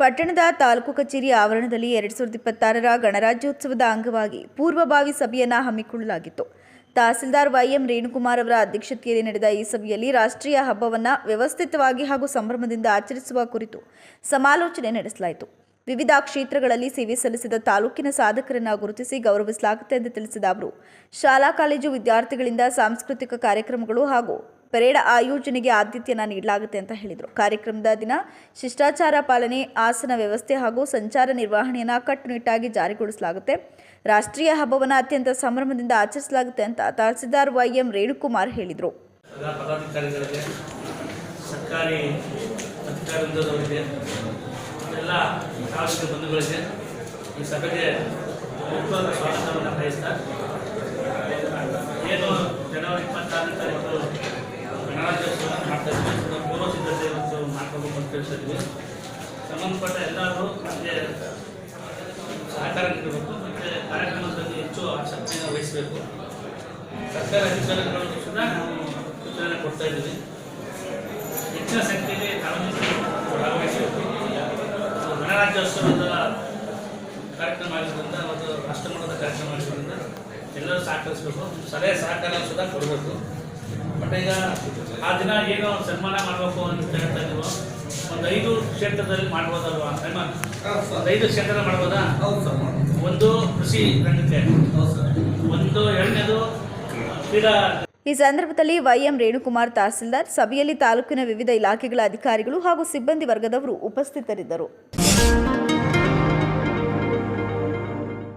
ಪಟ್ಟಣದ ತಾಲೂಕು ಕಚೇರಿ ಆವರಣದಲ್ಲಿ ಎರಡು ಸಾವಿರದ ಇಪ್ಪತ್ತಾರರ ಗಣರಾಜ್ಯೋತ್ಸವದ ಅಂಗವಾಗಿ ಪೂರ್ವಭಾವಿ ಸಭೆಯನ್ನು ಹಮ್ಮಿಕೊಳ್ಳಲಾಗಿತ್ತು. ತಹಸೀಲ್ದಾರ್ ವೈಎಂ ರೇಣುಕುಮಾರ್ ಅವರ ಅಧ್ಯಕ್ಷತೆಯಲ್ಲಿ ನಡೆದ ಈ ಸಭೆಯಲ್ಲಿ ರಾಷ್ಟ್ರೀಯ ಹಬ್ಬವನ್ನು ವ್ಯವಸ್ಥಿತವಾಗಿ ಹಾಗೂ ಸಂಭ್ರಮದಿಂದ ಆಚರಿಸುವ ಕುರಿತು ಸಮಾಲೋಚನೆ ನಡೆಸಲಾಯಿತು. ವಿವಿಧ ಕ್ಷೇತ್ರಗಳಲ್ಲಿ ಸೇವೆ ಸಲ್ಲಿಸಿದ ತಾಲೂಕಿನ ಸಾಧಕರನ್ನು ಗುರುತಿಸಿ ಗೌರವಿಸಲಾಗುತ್ತೆ ಎಂದು ತಿಳಿಸಿದ ಅವರು, ಶಾಲಾ, ಕಾಲೇಜು ವಿದ್ಯಾರ್ಥಿಗಳಿಂದ ಸಾಂಸ್ಕೃತಿಕ ಕಾರ್ಯಕ್ರಮಗಳು ಹಾಗೂ ಪರೇಡ್ ಆಯೋಜನೆಗೆ ಆದ್ಯತೆಯನ್ನು ನೀಡಲಾಗುತ್ತೆ ಅಂತ ಹೇಳಿದರು. ಕಾರ್ಯಕ್ರಮದ ದಿನ ಶಿಷ್ಟಾಚಾರ ಪಾಲನೆ, ಆಸನ ವ್ಯವಸ್ಥೆ ಹಾಗೂ ಸಂಚಾರ ನಿರ್ವಹಣೆಯನ್ನು ಕಟ್ಟುನಿಟ್ಟಾಗಿ ಜಾರಿಗೊಳಿಸಲಾಗುತ್ತೆ. ರಾಷ್ಟ್ರೀಯ ಹಬ್ಬವನ್ನು ಅತ್ಯಂತ ಸಂಭ್ರಮದಿಂದ ಆಚರಿಸಲಾಗುತ್ತೆ ಅಂತ ತಹಸೀಲ್ದಾರ್ ವೈ ಎಂ ರೇಣುಕುಮಾರ್ ಹೇಳಿದರು. ಸರ್ಕಾರಿ ತಿಳಿಸಿದ್ವಿ ಸಂಬಂಧಪಟ್ಟ ಎಲ್ಲರೂ ನಮಗೆ ಸಹಕಾರ ನೀಡಬೇಕು ಮತ್ತು ಕಾರ್ಯಕ್ರಮದಲ್ಲಿ ಹೆಚ್ಚು ಆಸಕ್ತಿಯನ್ನು ವಹಿಸಬೇಕು. ಸರ್ಕಾರ ಅಧಿಕಾರಿಗಳು ಕೂಡ ನಾವು ಸೂಚನೆ ಕೊಡ್ತಾ ಇದ್ದೀವಿ. ಹೆಚ್ಚಿನ ಸಂಖ್ಯೆಯಲ್ಲಿ ಸಾರ್ವಜನಿಕರು ಭಾಗವಹಿಸಬೇಕು. ಗಣರಾಜ್ಯೋತ್ಸವದ ಕಾರ್ಯಕ್ರಮ ಆಗಿರೋದ್ರಿಂದ ಮತ್ತು ರಾಷ್ಟ್ರಮಟ್ಟದ ಕಾರ್ಯಕ್ರಮ ಆಗಿರೋದ್ರಿಂದ ಎಲ್ಲರೂ ಸಹಕರಿಸಬೇಕು. ಸಲಹೆ ಸಹಕಾರ ಸುಧಾ ಕೊಡಬೇಕು. ಬಟ್ ಈಗ ಆ ದಿನ ಏನೋ ಸನ್ಮಾನ ಮಾಡಬೇಕು ಅಂತ ಹೇಳ್ತಾ ಇದ್ದೀವೋ ಒಂದು ಐದು ಕ್ಷೇತ್ರದಲ್ಲಿ ಮಾಡ್ಬೋದಲ್ವಾ? ಒಂದು ಐದು ಕ್ಷೇತ್ರ ಮಾಡ್ಬೋದಾ? ಹೌದು ಸರ್ ಒಂದು ಕೃಷಿ ರಂಗಕ್ಕೆ. ಒಂದು ಎರಡನೇದು ಕ್ರೀಡಾ ಈ ಸಂದರ್ಭದಲ್ಲಿ ವೈಎಂ ರೇಣುಕುಮಾರ್ ತಹಸೀಲ್ದಾರ್ ಸಭೆಯಲ್ಲಿ ತಾಲೂಕಿನ ವಿವಿಧ ಇಲಾಖೆಗಳ ಅಧಿಕಾರಿಗಳು ಹಾಗೂ ಸಿಬ್ಬಂದಿ ವರ್ಗದವರು ಉಪಸ್ಥಿತರಿದ್ದರು.